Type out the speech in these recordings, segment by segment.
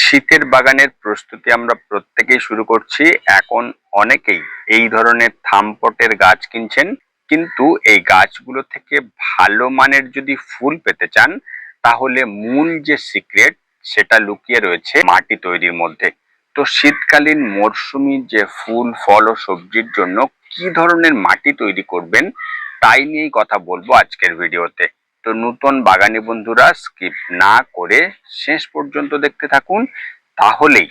শীতের বাগানের প্রস্তুতি আমরা প্রত্যেকেই শুরু করছি। এখন অনেকেই এই ধরনের থামপটের গাছ কিনছেন। কিন্তু এই গাছগুলো থেকে ভালো মানের যদি ফুল পেতে চান, তাহলে মূল যে সিক্রেট সেটা লুকিয়ে রয়েছে মাটি তৈরির মধ্যে। তো শীতকালীন মরশুমি যে ফুল, ফল ও সবজির জন্য কি ধরনের মাটি তৈরি করবেন, তাই নিয়েই কথা বলব আজকের ভিডিওতে। তো নতুন বাগানি বন্ধুরা স্কিপ না করে শেষ পর্যন্ত দেখতে থাকুন। তাহলেই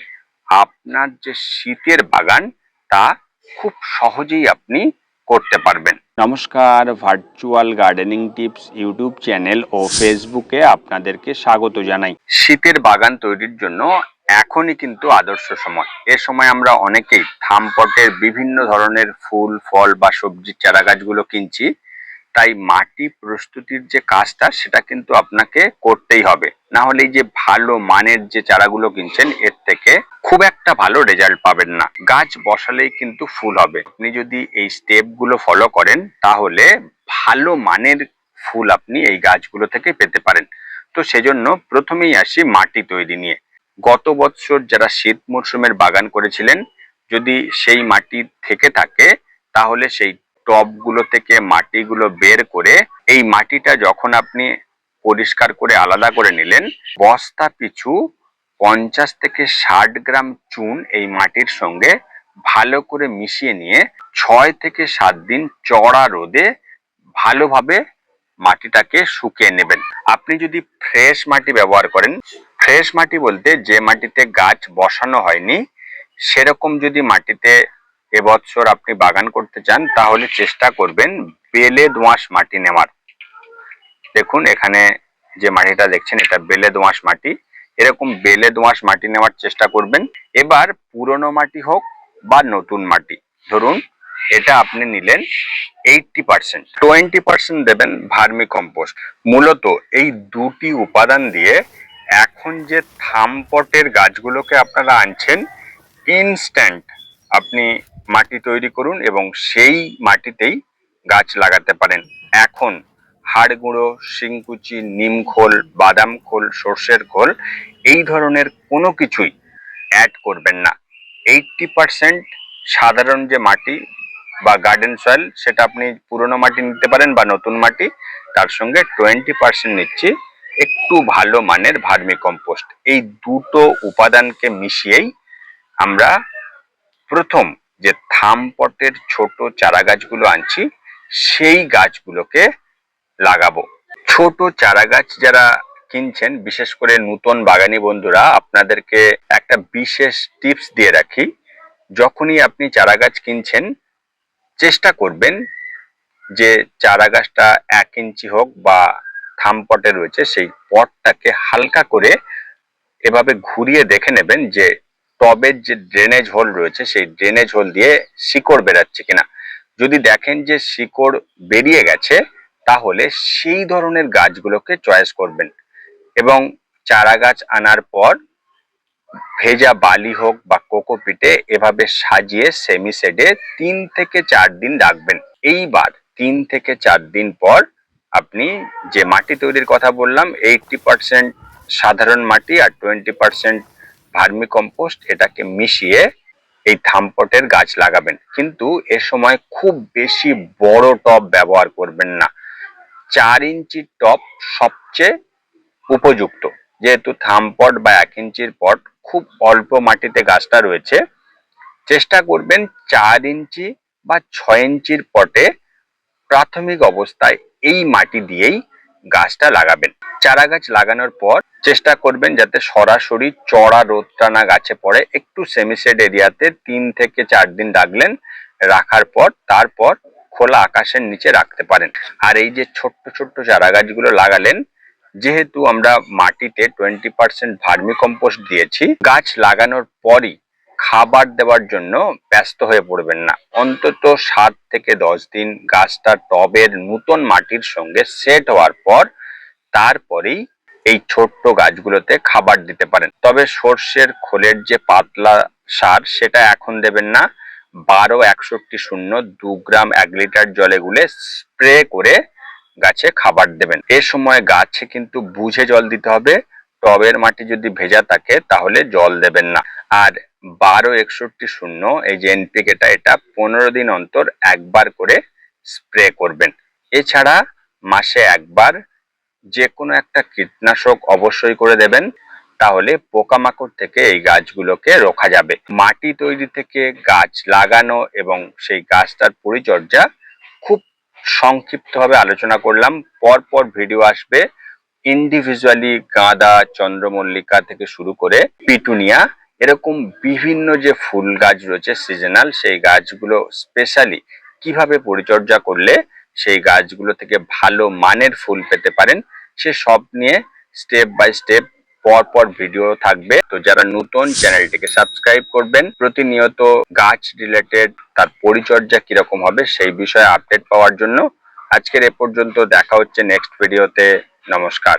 আপনার যে শীতের বাগান তা খুব সহজেই আপনি করতে পারবেন। নমস্কার virtual gardening tips YouTube channel ও ফেসবুকে আপনাদেরকে স্বাগত জানাই। শীতের বাগান তৈরির জন্য এখনই কিন্তু আদর্শ সময়। এ সময় আমরা অনেকেই থামপটের বিভিন্ন ধরনের ফুল ফল বা সবজির চারা গাছগুলো কিনছি। তাই মাটি প্রস্তুতির যে কাজটা, সেটা কিন্তু আপনাকে করতেই হবে। না হলে যে ভালো মানের যে চারাগুলো কিনছেন, এর থেকে খুব একটা ভালো রেজাল্ট পাবেন না। গাছ বসালেই কিন্তু ফুল হবে। আপনি যদি এই স্টেপগুলো ফলো করেন, তাহলে ভালো মানের ফুল আপনি এই গাছগুলো থেকে পেতে পারেন। তো সেজন্য প্রথমেই আসি মাটি তৈরি নিয়ে। গত বছর যারা শীত মরশুমের বাগান করেছিলেন, যদি সেই মাটি থেকে থাকে, তাহলে সেই টবগুলো থেকে মাটিগুলো বের করে, এই মাটিটা যখন আপনি পরিষ্কার করে আলাদা করে নিলেন, বস্তা পিছু পঞ্চাশ থেকে ষাট গ্রাম চুন এই মাটির সঙ্গে ভালো করে মিশিয়ে নিয়ে ছয় থেকে সাত দিন চড়া রোদে ভালোভাবে মাটিটাকে শুকিয়ে নেবেন। আপনি যদি ফ্রেশ মাটি ব্যবহার করেন, ফ্রেশ মাটি বলতে যে মাটিতে গাছ বসানো হয়নি, সেরকম যদি মাটিতে এবছর আপনি বাগান করতে চান, তাহলে চেষ্টা করবেন বেলে দোঁয়াশ মাটি নেওয়ার। দেখুন, এখানে যে মাটিটা দেখছেন, এটা বেলে দোঁয়াশ মাটি। এরকম বেলে দোঁয়াশ মাটি নেওয়ার চেষ্টা করবেন। এবার পুরনো মাটি হোক বা নতুন মাটি, ধরুন এটা আপনি নিলেন এইটটি পার্সেন্ট। টোয়েন্টি পার্সেন্ট দেবেন ভার্মি কম্পোস্ট মূলত এই দুটি উপাদান দিয়ে এখন যে থামপটের গাছগুলোকে আপনারা আনছেন ইনস্ট্যান্ট আপনি মাটি তৈরি করুন এবং সেই মাটিতেই গাছ লাগাতে পারেন। এখন হাড় গুঁড়ো, শিংকুচি, নিম খোল, বাদাম খোল, সর্ষের খোল এই ধরনের কোনো কিছুই অ্যাড করবেন না। এইটটি পার্সেন্ট সাধারণ যে মাটি বা গার্ডেন সয়েল সেটা আপনি পুরনো মাটি নিতে পারেন বা নতুন মাটি, তার সঙ্গে টোয়েন্টি পার্সেন্ট নিচ্ছি, একটু ভালো মানের ভার্মি কম্পোস্ট এই দুটো উপাদানকে মিশিয়েই আমরা প্রথম যে থাম পটের ছোট চারা গাছগুলো আনছি, সেই গাছগুলোকে লাগাবো। ছোট চারা গাছ যারা কিনছেন, বিশেষ করে নতুন বাগানি বন্ধুরা, আপনাদেরকে একটা বিশেষ টিপস দিয়ে রাখি। যখনই আপনি চারা গাছ কিনছেন, চেষ্টা করবেন যে চারা গাছটা এক ইঞ্চি হোক বা থাম পটে রয়েছে, সেই পটটাকে হালকা করে এভাবে ঘুরিয়ে দেখে নেবেন যে টবের যে ড্রেনেজ হোল রয়েছে, সেই ড্রেনেজ হোল দিয়ে শিকড় বেরাচ্ছে কিনা। যদি দেখেন যে শিকড় বেরিয়ে গেছে, তাহলে সেই ধরনের গাছগুলোকে চয়েস করবেন। এবং চারা গাছ আনার পর ভেজা বালি হোক বা কোকোপিটে এভাবে সাজিয়ে সেমি সেডে তিন থেকে চার দিন রাখবেন। এইবার তিন থেকে চার দিন পর আপনি যে মাটি তৈরির কথা বললাম এইটটি পার্সেন্ট সাধারণ মাটি আর টোয়েন্টি পার্সেন্ট ভার্মি কম্পোস্ট এটাকে মিশিয়ে এই থামপটের গাছ লাগাবেন। কিন্তু এ সময় খুব বেশি বড় টব ব্যবহার করবেন না। চার ইঞ্চির টব সবচেয়ে উপযুক্ত। যেহেতু থামপট বা এক ইঞ্চির পট খুব অল্প মাটিতে গাছটা রয়েছে, চেষ্টা করবেন চার ইঞ্চি বা ছয় ইঞ্চির পটে প্রাথমিক অবস্থায় এই মাটি দিয়েই গাছটা লাগাবেন। চারা গাছ লাগানোর পর চেষ্টা করবেন যাতে সরাসরি চড়া রোদটা না গাছে পড়ে। একটু সেমিসেড এরিয়াতে তিন থেকে চার দিন রাখলেন। রাখার পর তারপর খোলা আকাশের নিচে রাখতে পারেন। আর এই যে ছোট্ট ছোট্ট চারা গাছগুলো লাগালেন, যেহেতু আমরা মাটিতে টোয়েন্টি পার্সেন্ট ভার্মি কম্পোস্ট দিয়েছি, গাছ লাগানোর পরই খাবার দেওয়ার জন্য ব্যস্ত হয়ে পড়বেন না। অন্তত সাত থেকে দশ দিন গাছটা টবের নতুন মাটির সঙ্গে সেট হওয়ার পর তারপরেই এই ছোট্ট গাছগুলোতে খাবার দিতে পারেন। তবে সর্ষের খোলের যে পাতলা সার, সেটা এখন দেবেন না। বারো একষট্টি শূন্য দু গ্রাম এক লিটার জলে গুলে স্প্রে করে গাছে খাবার দেবেন। এ সময় গাছে কিন্তু বুঝে জল দিতে হবে। টবের মাটি যদি ভেজা থাকে, তাহলে জল দেবেন না। আর বারো একষট্টি শূন্য, এই যে এনপিকেটা এটা পনেরো দিন অন্তর একবার করে স্প্রে করবেন। এছাড়া মাসে একবার যে কোনো একটা কীটনাশক অবশ্যই করে দেবেন, তাহলে পোকামাকড় থেকে এই গাছগুলোকে রোখা যাবে। মাটি তৈরি থেকে গাছ লাগানো এবং সেই গাছটার পরিচর্যা খুব সংক্ষিপ্তভাবে আলোচনা করলাম। পর পর ভিডিও আসবে। ইন্ডিভিজুয়ালি গাঁদা চন্দ্রমল্লিকা থেকে শুরু করে পিটুনিয়া এরকম বিভিন্ন যে ফুল গাছ রয়েছে সিজনাল সেই গাছগুলো স্পেশালি কীভাবে পরিচর্যা করলে সেই গাছগুলো থেকে ভালো মানের ফুল পেতে পারেন, সে সব নিয়ে স্টেপ বাই স্টেপ পর পর ভিডিও থাকবে। তো যারা নতুন চ্যানেলটিকে সাবস্ক্রাইব করবেন, প্রতিনিয়ত গাছ রিলেটেড তার পরিচর্যা কীরকম হবে সেই বিষয়ে আপডেট পাওয়ার জন্য আজকের এ পর্যন্ত দেখা হচ্ছে নেক্সট ভিডিওতে নমস্কার।